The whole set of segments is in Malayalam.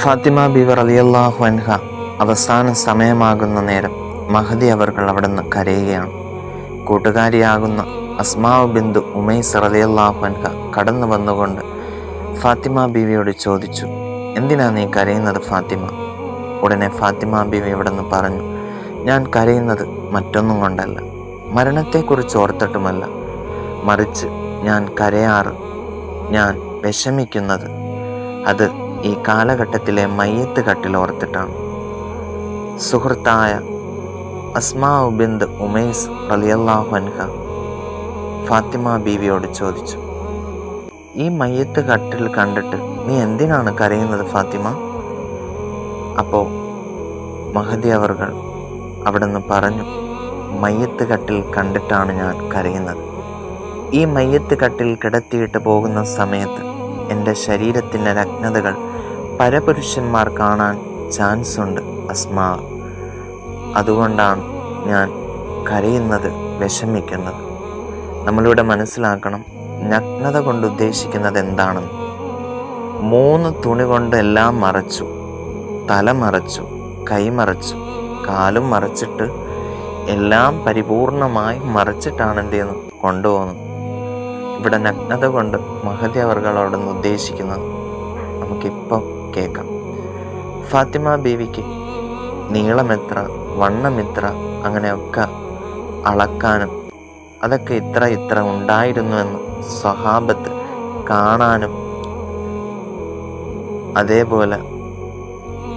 ഫാത്തിമ ബിവർ അലിയല്ലാഹു അൻഹ അവസാന സമയമാകുന്ന നേരം മഹദി അവർകൾ അവിടെ നിന്ന് കരയുകയാണ്. കൂട്ടുകാരിയാകുന്ന അസ്മാവ് ബിന്ദു ഉമൈസ് റലിയല്ലാഹു അൻഹ കടന്നു വന്നുകൊണ്ട് ഫാത്തിമ ബീവിയോട് ചോദിച്ചു എന്തിനാ നീ കരയുന്നത് ഫാത്തിമ? ഉടനെ ഫാത്തിമ ബീവി നിന്ന് പറഞ്ഞു ഞാൻ കരയുന്നത് മറ്റൊന്നും കൊണ്ടല്ല മരണത്തെക്കുറിച്ച് ഓർത്തിട്ടുമല്ല. മറിച്ച് ഞാൻ കരയാറ് ഞാൻ വിഷമിക്കുന്നത് അത് ഈ കാലഘട്ടത്തിലെ മയ്യത്ത് കട്ടിൽ ഓർത്തിട്ടാണ്. സുഹൃത്തായ അസ്മാ ഉബിന്ദ് ഉമേസ് റലിയല്ലാഹു അൻഹ ഫാത്തിമ ബീവിയോട് ചോദിച്ചു ഈ മയ്യത്ത് കട്ടിൽ കണ്ടിട്ട് നീ എന്തിനാണ് കരയുന്നത് ഫാത്തിമ? അപ്പോൾ മഹദി അവർകൾ അവിടുന്ന് പറഞ്ഞു മയ്യത്ത് കട്ടിൽ കണ്ടിട്ടാണ് ഞാൻ കരയുന്നത്. ഈ മയ്യത്ത് കട്ടിൽ കിടത്തിയിട്ട് പോകുന്ന സമയത്ത് എന്റെ ശരീരത്തിന്റെ നഗ്നതകൾ പരപുരുഷന്മാർ കാണാൻ ചാൻസ് ഉണ്ട് അസ്മാ. അതുകൊണ്ടാണ് ഞാൻ കരയുന്നത് വിഷമിക്കുന്നത്. നമ്മളിവിടെ മനസ്സിലാക്കണം നഗ്നത കൊണ്ട് ഉദ്ദേശിക്കുന്നത് എന്താണെന്ന്. മൂന്ന് തുണി കൊണ്ട് എല്ലാം മറച്ചു. തല മറച്ചു കൈ മറച്ചു കാലും മറച്ചിട്ട് എല്ലാം പരിപൂർണമായി മറച്ചിട്ടാണ് എന്ത് ചെയ്യുന്നത്? കൊണ്ടുപോകുന്നത്. ഇവിടെ നഗ്നത കൊണ്ട് മഹതി അവർകളോട് ഉദ്ദേശിക്കുന്നത്. നമുക്കിപ്പം കേൾക്കാം ഫാത്തിമ ബീവിക്ക് നീളമെത്ര വണ്ണമെത്ര അങ്ങനെയൊക്കെ അളക്കാനും അതൊക്കെ ഇത്ര ഇത്ര ഉണ്ടായിരുന്നുവെന്ന് സ്വഹാബത്ത് കാണാനും അതേപോലെ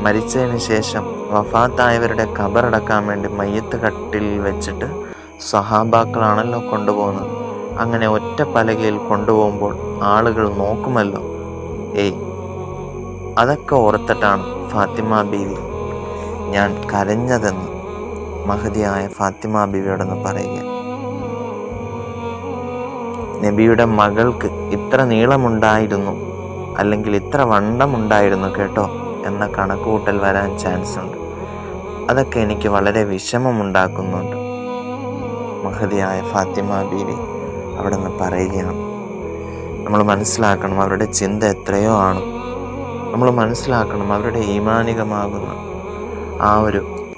മരിച്ചതിന് ശേഷം വഫാത്തായവരുടെ ഖബറടക്കാൻ വേണ്ടി മയ്യത്ത് കട്ടിൽ വെച്ചിട്ട് സ്വഹാബാക്കളാണല്ലോ കൊണ്ടുപോകുന്നത്. അങ്ങനെ ഒറ്റ പലകയിൽ കൊണ്ടുപോകുമ്പോൾ ആളുകൾ നോക്കുമല്ലോ. ഏയ് അതൊക്കെ ഓർത്തിട്ടാണ് ഫാത്തിമ ബീവി ഞാൻ കരഞ്ഞതെന്ന് മഹതിയായ ഫാത്തിമ ബീവിയോടൊന്ന് പറയുക. നബിയുടെ മകൾക്ക് ഇത്ര നീളമുണ്ടായിരുന്നു അല്ലെങ്കിൽ ഇത്ര വണ്ടമുണ്ടായിരുന്നു കേട്ടോ എന്ന കണക്കുകൂട്ടൽ വരാൻ ചാൻസ് ഉണ്ട്. അതൊക്കെ എനിക്ക് വളരെ വിഷമമുണ്ടാക്കുന്നുണ്ട്. മഹതിയായ ഫാത്തിമ ബീവി അവിടെ നിന്ന് പറയുകയാണ്. നമ്മൾ മനസ്സിലാക്കണം അവരുടെ ചിന്ത എത്രയോ ആണ്. നമ്മൾ മനസ്സിലാക്കണം അവരുടെ ഈമാനികമാകുന്ന ആ ഒരു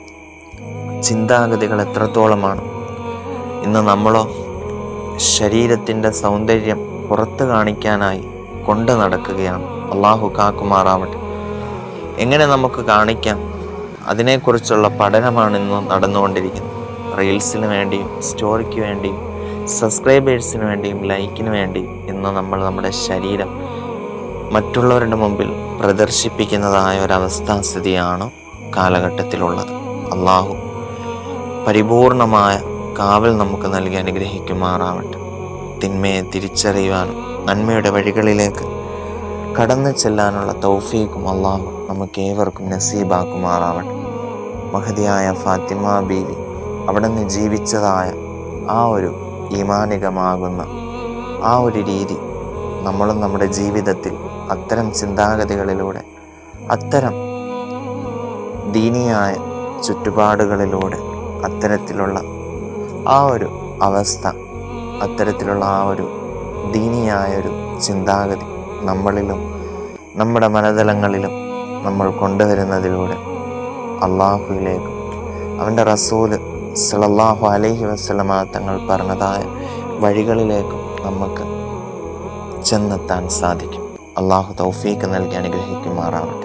ചിന്താഗതികൾ എത്രത്തോളമാണ്. ഇന്ന് നമ്മളോ ശരീരത്തിന്റെ സൗന്ദര്യം പുറത്ത് കാണിക്കാനായി കൊണ്ട് നടക്കുകയാണ്. അള്ളാഹു കാക്കുമാറാവട്ടെ. എങ്ങനെ നമുക്ക് കാണിക്കാം? അതിനെക്കുറിച്ചുള്ള പഠനമാണ് ഇന്ന് നടന്നുകൊണ്ടിരിക്കുന്നത്. റീൽസിന് വേണ്ടിയും സ്റ്റോറിക്ക് വേണ്ടിയും സബ്സ്ക്രൈബേഴ്സിന് വേണ്ടിയും ലൈക്കിന് വേണ്ടിയും ഇന്ന് നമ്മൾ നമ്മുടെ ശരീരം മറ്റുള്ളവരുടെ മുമ്പിൽ പ്രദർശിപ്പിക്കുന്നതായ ഒരവസ്ഥാസ്ഥിതിയാണ് കാലഘട്ടത്തിലുള്ളത്. അള്ളാഹു പരിപൂർണമായ കാവൽ നമുക്ക് നൽകി അനുഗ്രഹിക്കുമാറാവട്ടെ. തിന്മയെ തിരിച്ചറിയുവാനും നന്മയുടെ വഴികളിലേക്ക് കടന്നു ചെല്ലാനുള്ള തൗഫീക്കും അള്ളാഹു നമുക്ക് ഏവർക്കും നസീബാക്കുമാറാവട്ടെ. മഹതിയായ ഫാത്തിമ ബീവി അവിടെ നിന്ന് ജീവിച്ചതായ ആ ഒരു ഈമാനികമാകുന്ന ആ ഒരു രീതി നമ്മളും നമ്മുടെ ജീവിതത്തിൽ അത്തരം ചിന്താഗതികളിലൂടെ അത്തരം ദീനിയായ ചുറ്റുപാടുകളിലൂടെ അത്തരത്തിലുള്ള ആ ഒരു അവസ്ഥ അത്തരത്തിലുള്ള ആ ഒരു ദീനിയായ ഒരു ചിന്താഗതി നമ്മളിലും നമ്മുടെ മനതലങ്ങളിലും നമ്മൾ കൊണ്ടുവരുന്നതിലൂടെ അള്ളാഹുവിലേക്കും അവന്റെ റസൂൽ സലല്ലാഹു അലഹി വസ്ലമാ തങ്ങൾ പറഞ്ഞതായ വഴികളിലേക്കും നമുക്ക് ചെന്നെത്താൻ സാധിക്കും. അള്ളാഹു തൗഫീക്ക് നൽകി അനുഗ്രഹിക്കുമാറാവട്ടെ.